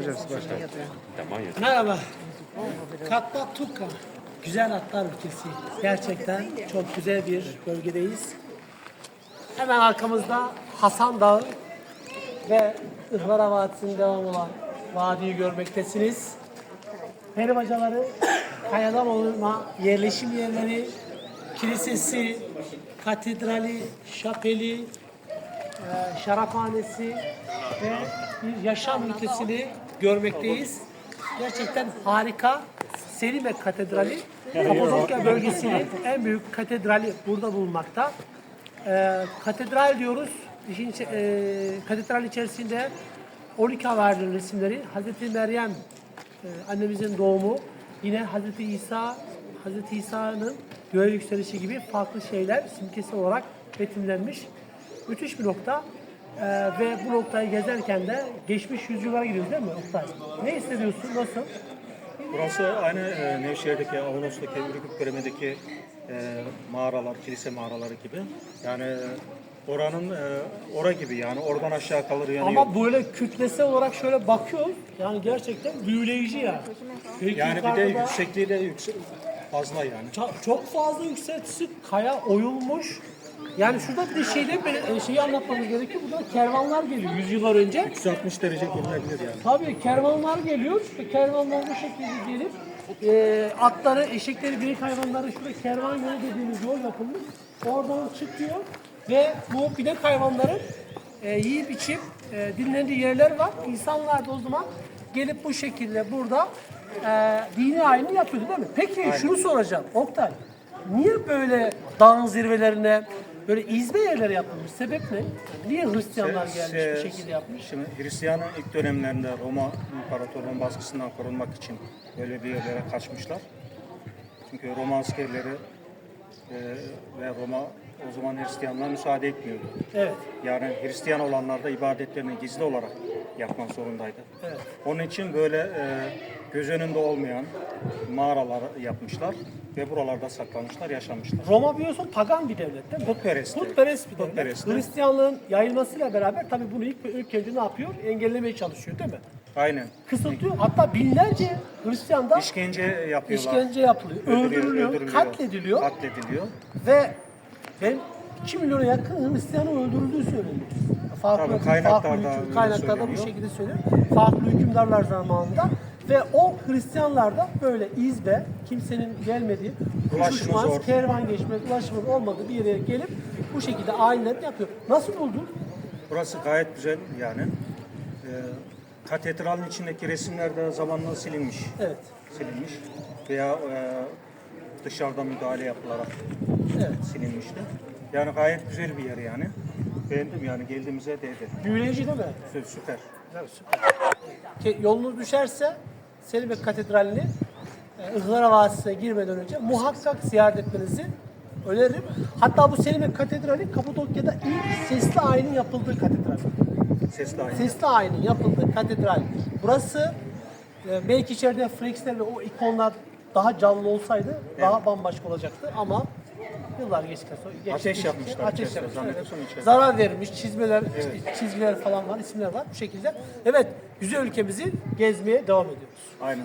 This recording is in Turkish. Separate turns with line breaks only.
Hocam siz başlayın.
Merhaba. Katbatuka. Güzel atlar ülkesi. Gerçekten çok güzel bir bölgedeyiz. Hemen arkamızda Hasan Dağı ve Ihlara Vadisi'nin devam olan vadiyi görmektesiniz. Peri bacaları, kayadan olma yerleşim yerleri, kilisesi, katedrali, şapeli, e, şaraphanesi ve bir yaşam ülkesini görmekteyiz. Gerçekten harika. Selime Katedrali, Kapadokya bölgesinin en büyük katedrali burada bulunmakta. E, katedral diyoruz. İşin, e, katedral içerisinde 12 haberlerin resimleri, Hazreti Meryem e, annemizin doğumu, yine Hazreti İsa, Hazreti İsa'nın göğe yükselişi gibi farklı şeyler simgesi olarak betimlenmiş. Müthiş bir nokta. E, ve bu noktayı gezerken de geçmiş yüzyıllara gidiyoruz değil mi Oktay? Ne hissediyorsun? Nasıl?
Burası aynı e, Nevşehir'deki, Avanos'taki, Ürgüp Bölümündeki e, mağaralar, kilise mağaraları gibi. Yani oranın, e, ora gibi yani oradan aşağı kalır yanı yok.
Ama böyle kütlesel olarak şöyle bakıyoruz. Yani gerçekten büyüleyici ya. Peki
Yani bir de yüksekliği de yüksek, fazla yani.
Çok fazla yükseltisi kaya oyulmuş. Yani şurada bir de şeyde bir şeyi anlatmamız gerekiyor. Burada kervanlar geliyor yüzyıllar önce.
360 derece gelinebilir yani.
Tabii kervanlar geliyor. İşte kervanlar bu şekilde gelip e, atları, eşekleri, büyük hayvanları şurada kervan yolu dediğimiz yol yapılmış. Oradan çıkıyor ve bu binek hayvanların e, yiyip içip e, dinlendiği yerler var. İnsanlar da o zaman gelip bu şekilde burada e, dini ayini yapıyordu değil mi? Peki şunu soracağım Oktay. Niye böyle dağın zirvelerine böyle izbe yerleri yapılmış? Sebep ne? Niye Hristiyanlar gelmiş
Şey-
bu şekilde yapmış?
Şimdi Hristiyan'ın ilk dönemlerinde Roma İmparatorluğu'nun baskısından korunmak için böyle bir yerlere kaçmışlar. Çünkü Roma askerleri e, ve Roma o zaman Hristiyanlığa müsaade etmiyordu.
Evet.
Yani Hristiyan olanlar da ibadetlerini gizli olarak yapmak zorundaydı. Onun için böyle e, göz önünde olmayan mağaralar yapmışlar ve buralarda saklanmışlar, yaşamışlar.
Roma biliyorsun pagan bir devlet değil mi?
Putperest.
Putperest bir devlet.
Putperest.
Hristiyanlığın yayılmasıyla beraber tabii bunu ilk, ilk önce ne yapıyor? Engellemeye çalışıyor değil mi?
Aynen.
Kısıtlıyor. Hatta binlerce Hristiyan da
İşkence yapıyorlar.
işkence yapılıyor,
Öldürüyor,
öldürülüyor,
öldürülüyor.
katlediliyor
Katlediliyor.
ve ben 2 milyona yakın Hristiyanın öldürüldüğü söyleniyor. Farklı,
Tabii, kaynaklarda
farklı hüküm- kaynaklarda bu şekilde söylüyor. Farklı hükümdarlar zamanında ve o Hristiyanlar da böyle izbe, kimsenin gelmediği,
zor.
kervan geçmez, ulaşımın olmadığı bir yere gelip bu şekilde ayinlerini yapıyor. Nasıl buldun?
Burası gayet güzel yani. Ee, katedralin içindeki resimler de zamanla silinmiş.
Evet.
Silinmiş. Veya e, dışarıdan müdahale yapılarak
Evet.
silinmişti. Yani gayet güzel bir yer yani. Beğendim yani geldiğimize değdi.
Büyüleyici değil mi?
Sü- Süper.
Ki yolunuz düşerse Selime Katedrali'ni e, Ihlara Vadisi'ne girmeden önce muhakkak ziyaret etmenizi öneririm. Hatta bu Selime Katedrali Kapadokya'da ilk sesli ayinin yapıldığı katedral.
Sesli aynı.
Sesli ayinin yapıldığı katedral. Burası e, belki içeride flexler ve o ikonlar daha canlı olsaydı daha bambaşka olacaktı ama yıllar geçtikten sonra geçti,
Ateş
geçtikçe
yapmışlar
Ateş yapmışlar.
zannediyorsam
evet.
içerisine.
Zarar vermiş, çizmeler, çizgiler falan var, isimler var bu şekilde. Evet, güzel ülkemizi gezmeye devam ediyoruz.
Aynen.